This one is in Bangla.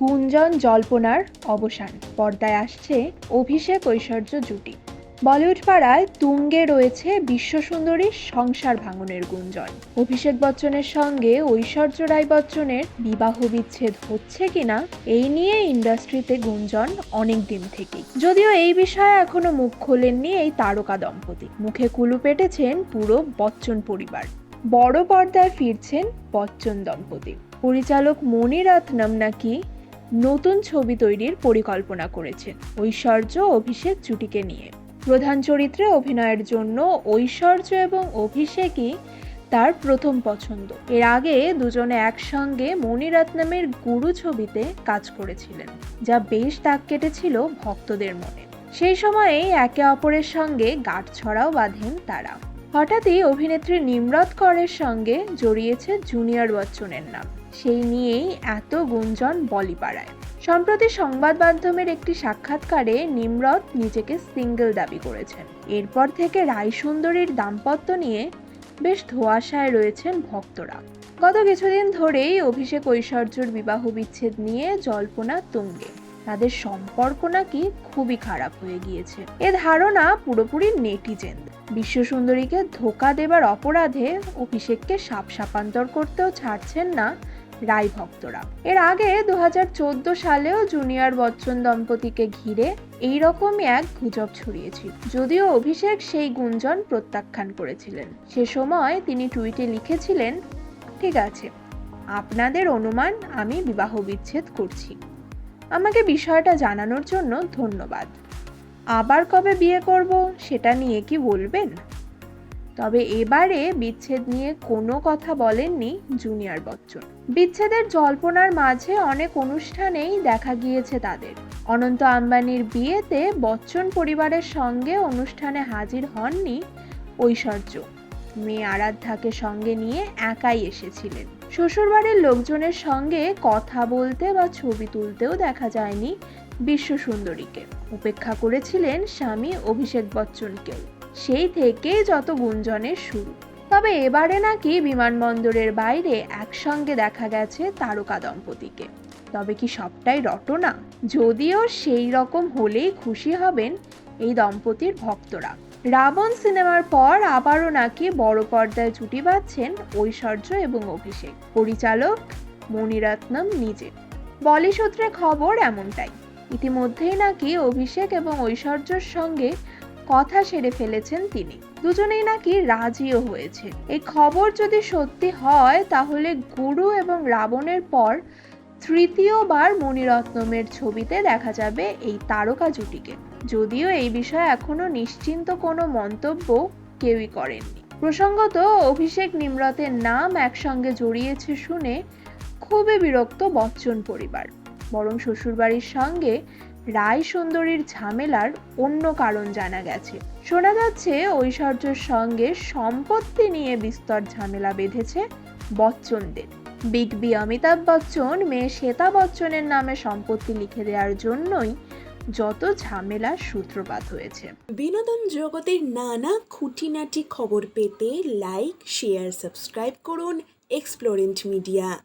গুঞ্জন জল্পনার অবসান। পর্দায় আসছে অভিষেক ঐশ্বর্য জুটি। বলিউড পাড়ায় তুঙ্গে রয়েছে বিশ্বসুন্দরী সংসার ভাঙনের গুঞ্জন। অভিষেক বচ্চনের সঙ্গে ঐশ্বর্য রায় বচ্চনের বিবাহ বিচ্ছেদ হচ্ছে কিনা, এই নিয়ে ইন্ডাস্ট্রিতে গুঞ্জন অনেক দিন থেকেই। যদিও এই বিষয়ে এখনও মুখ খোলেননি এই তারকা দম্পতি। মুখে কুলু পেটেছেন পুরো বচ্চন পরিবার। বড় পর্দায় ফিরছেন বচ্চন দম্পতি। পরিচালক মণিরত্নম নাকি নতুন ছবি তৈরির পরিকল্পনা করেছেন ঐশ্বর্য অভিষেক জুটিকে নিয়ে। প্রধান চরিত্রে অভিনয়ের জন্য ঐশ্বর্য এবং অভিষেকই তার প্রথম পছন্দ। এর আগে দুজনে একসঙ্গে মণিরত্নমের গুরু ছবিতে কাজ করেছিলেন, যা বেশ দাগ কেটেছিল ভক্তদের মনে। সেই সময়েই একে অপরের সঙ্গে গাঁটছড়াও বাঁধেন তারা। হঠাৎই অভিনেত্রী নিমরত করের সঙ্গে জড়িয়েছে জুনিয়র বচ্চনের নাম। সেই নিয়েই এত গুঞ্জন বলিপাড়ায়। সম্প্রতি সংবাদ মাধ্যমের একটি সাক্ষাৎকারে নিমরত নিজেকে সিঙ্গেল দাবি করেছেন। এরপর থেকে রায়সুন্দরীর দাম্পত্য নিয়ে বেশ ধোয়াশায় রয়েছেন ভক্তরা। গত কিছুদিন ধরেই অভিষেক ঐশ্বর্যর বিবাহ বিচ্ছেদ নিয়ে জল্পনা তুঙ্গে। তাদের সম্পর্ক নাকি খুবই খারাপ হয়ে গিয়েছে। এ ধারণা পুরোপুরি নেটিজেন বিশ্বসুন্দরীকে ধোকা দেবার অপরাধে অভিষেককে সাপ সাপান্তর করতেও ছাড়ছেন না রায় ভক্তরা। এর আগে দু হাজার চোদ্দ সালেও জুনিয়র বচ্চন দম্পতিকে ঘিরে এই রকমই এক গুজব ছড়িয়েছিল। যদিও অভিষেক সেই গুঞ্জন প্রত্যাখ্যান করেছিলেন। সে সময় তিনি টুইটে লিখেছিলেন, ঠিক আছে, আপনাদের অনুমান আমি বিবাহ বিচ্ছেদ করছি। আমাকে বিষয়টা জানানোর জন্য ধন্যবাদ। আবার কবে বিয়ে করব সেটা নিয়ে কি বলবেন? তবে এবারে বিচ্ছেদ নিয়ে কোনো কথা বলেননি জুনিয়র বচ্চন। বিচ্ছেদের জল্পনার মাঝে অনেক অনুষ্ঠানেই দেখা গিয়েছে তাদের। অনন্ত আম্বানির বিয়েতে বচ্চন পরিবারের সঙ্গে অনুষ্ঠানে হাজির হননি ঐশ্বর্য। মেয়ে আরাধ্যাকে সঙ্গে নিয়ে একাই এসেছিলেন। শ্বশুরবাড়ির লোকজনের সঙ্গে কথা বলতে বা ছবি তুলতেও দেখা যায়নি বিশ্বসুন্দরীকে উপেক্ষা করেছিলেন স্বামী অভিষেক বচ্চনকেও সেই থেকে যত গুঞ্জনের শুরু। তবে এবারে নাকি বিমানবন্দরের বাইরে একসঙ্গে দেখা গেছে তারকা দম্পতিকে। তবে কি সবটাই রটনা? যদিও সেই রকম হলেই খুশি হবেন এই দম্পতির ভক্তরা। রাবণ সিনেমার পর আবারও নাকি বড় পর্দায় জুটি বাঁধছেন ঐশ্বর্য এবং অভিষেক। পরিচালক মণিরত্নম নিজে। বলি সূত্রে খবর এমনটাই। ইতিমধ্যেই নাকি অভিষেক এবং ঐশ্বর্যর সঙ্গে কথা সেরে ফেলেছেন তিনি। দুজনেই নাকি রাজিও হয়েছে। এই খবর যদি সত্যি হয়, তাহলে গুরু এবং রাবণের পর তৃতীয়বার মণিরত্নমের ছবিতে দেখা যাবে এই তারকা জুটিকে। যদিও এই বিষয়ে এখনও নিশ্চিন্ত কোনো মন্তব্য কেউই করেননি। প্রসঙ্গত, অভিষেক নিমরতের নাম একসঙ্গে জড়িয়েছে শুনে খুবই বিরক্ত বচ্চন পরিবার। বরং শ্বশুরবাড়ির সঙ্গে রায় সুন্দরীর ঝামেলার অন্য কারণ জানা গেছে। শোনা যাচ্ছে, ঐশ্বর্যের সঙ্গে সম্পত্তি নিয়ে বিস্তর ঝামেলা বেঁধেছে বচ্চনদের। বিগ বি অমিতাভ বচ্চন, মেয়ে শ্বেতা বচ্চনের নামে সম্পত্তি লিখে দেওয়ার জন্যই যত ঝামেলার সূত্রপাত হয়েছে। বিনোদন জগতের নানা খুঁটিনাটি খবর পেতে লাইক শেয়ার সাবস্ক্রাইব করুন এক্সপ্লোরেন্ট মিডিয়া